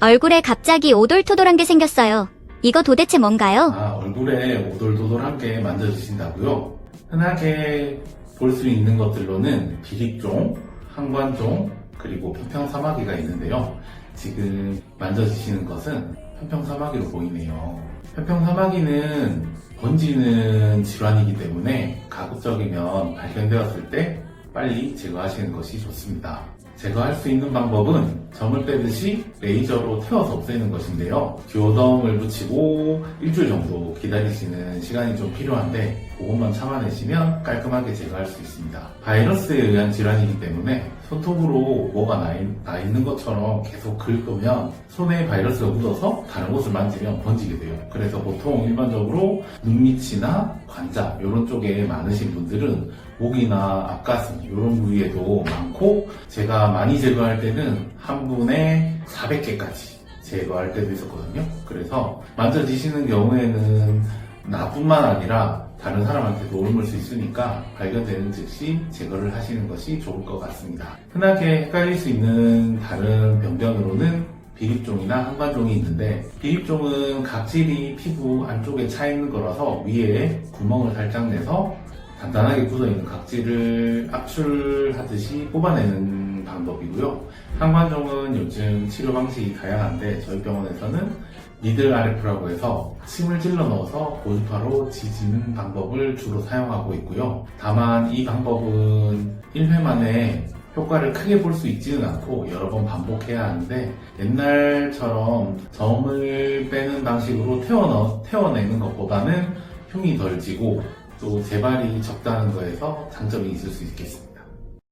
얼굴에 갑자기 오돌토돌한 게 생겼어요. 이거 도대체 뭔가요? 아, 얼굴에 오돌도돌한 게 만져지신다고요? 흔하게 볼 수 있는 것들로는 비립종, 항관종, 그리고 편평사마귀가 있는데요. 지금 만져지시는 것은 편평사마귀로 보이네요. 편평사마귀는 번지는 질환이기 때문에 가급적이면 발견되었을 때 빨리 제거하시는 것이 좋습니다. 제거할 수 있는 방법은 점을 빼듯이 레이저로 태워서 없애는 것인데요. 듀오덤을 붙이고 일주일 정도 기다리시는 시간이 좀 필요한데 그것만 참아내시면 깔끔하게 제거할 수 있습니다. 바이러스에 의한 질환이기 때문에 손톱으로 뭐가 나, 있, 나 있는 것처럼 계속 긁으면 손에 바이러스가 묻어서 다른 곳을 만지면 번지게 돼요. 그래서 보통 일반적으로 눈 밑이나 관자 이런 쪽에 많으신 분들은 목이나 앞가슴 이런 부위에도 많고 제가 많이 제거할 때는 한 분에 400개까지 제거할 때도 있었거든요. 그래서 만져지시는 경우에는 나뿐만 아니라 다른 사람한테도 옮을 수 있으니까 발견되는 즉시 제거를 하시는 것이 좋을 것 같습니다. 흔하게 헷갈릴 수 있는 다른 병변으로는 비립종이나 항관종이 있는데 비립종은 각질이 피부 안쪽에 차 있는 거라서 위에 구멍을 살짝 내서 단단하게 굳어 있는 각질을 압출하듯이 뽑아내는 방법이고요. 항관종은 요즘 치료 방식이 다양한데 저희 병원에서는 니들 RF라고 해서 침을 찔러 넣어서 고주파로 지지는 방법을 주로 사용하고 있고요. 다만 이 방법은 1회 만에 효과를 크게 볼 수 있지는 않고 여러 번 반복해야 하는데 옛날처럼 점을 빼는 방식으로 태워넣, 태워내는 것보다는 흉이 덜 지고 또 재발이 적다는 거에서 장점이 있을 수 있겠습니다.